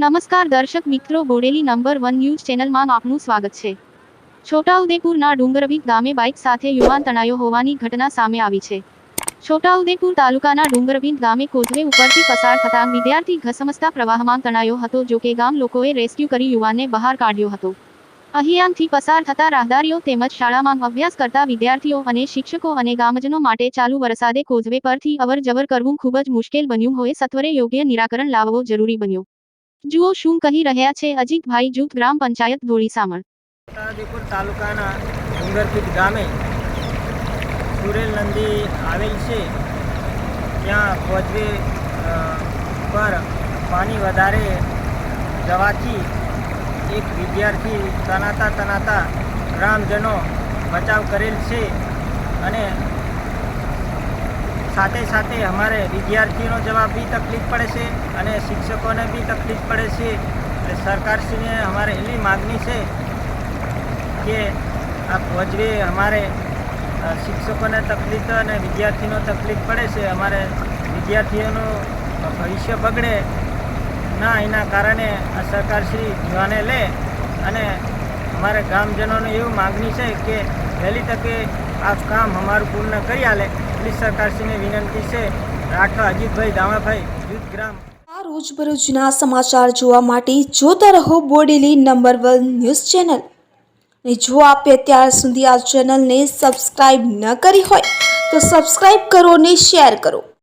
નમસ્કાર દર્શક મિત્રો બોડેલી નંબર વન ન્યૂઝ ચેનલમાં આપનું સ્વાગત છે. છોટાઉદેપુરના ડુંગરવીક ગામે બાઇક સાથે યુવાન તણાયો હોવાની ઘટના સામે આવી છે. છોટાઉદેપુર તાલુકાના ડુંગરવીક ગામે કોઝવે ઉપરથી પસાર થતાં વિદ્યાર્થી ઘસમસતા પ્રવાહમાં તણાયો હતો, જો કે ગામ લોકોએ રેસ્ક્યુ કરી યુવાનને બહાર કાઢ્યો હતો. અહીંયાથી પસાર થતા રાહદારીઓ તેમજ શાળામાં અભ્યાસ કરતા વિદ્યાર્થીઓ અને શિક્ષકો અને ગામજનો માટે ચાલુ વરસાદે કોઝવે પરથી અવર જવર કરવું ખૂબ જ મુશ્કેલ બન્યું હોય, સત્વરે યોગ્ય નિરાકરણ લાવવો જરૂરી બન્યો. જુઓ શું કહી રહ્યા છે અજીતભાઈ જૂથ ગ્રામ પંચાયત ધોળીસામણ. છોટાઉદેપુર તાલુકાના ડુંગરપીઠ ગામે સુરેલ નંદી આવેલ છે. ત્યાં કોઝવે પર પાણી વધારે જવાથી એક વિદ્યાર્થી તનાતા તનાતા ગ્રામજનો બચાવ કરેલ છે અને સાથે સાથે અમારે વિદ્યાર્થીઓનો જવાબ બી તકલીફ પડે છે અને શિક્ષકોને બી તકલીફ પડે છે. એટલે સરકારશ્રીને અમારે એટલી માગણી છે કે આ કોઝવે અમારે શિક્ષકોને તકલીફ અને વિદ્યાર્થીનો તકલીફ પડે છે. અમારે વિદ્યાર્થીઓનું ભવિષ્ય બગડે ના એના કારણે આ સરકારશ્રી ધ્યાને લે અને અમારે ગામજનોની એવું માગણી છે કે વહેલી તકે આ કામ અમારું પૂર્ણ કરી આલે. એટલી સરકારશ્રીને વિનંતી છે. રાઠવા, અજીતભાઈ દામણભાઈ યુથ ગ્રામ. આ રોજબરોજના સમાચાર જોવા માટે જોતા રહો Bodeli number one news channel. અને જો આપે અત્યાર સુધી આ ચેનલને સબસ્ક્રાઇબ ન કરી હોય, તો સબસ્ક્રાઇબ કરો અને શેર કરો.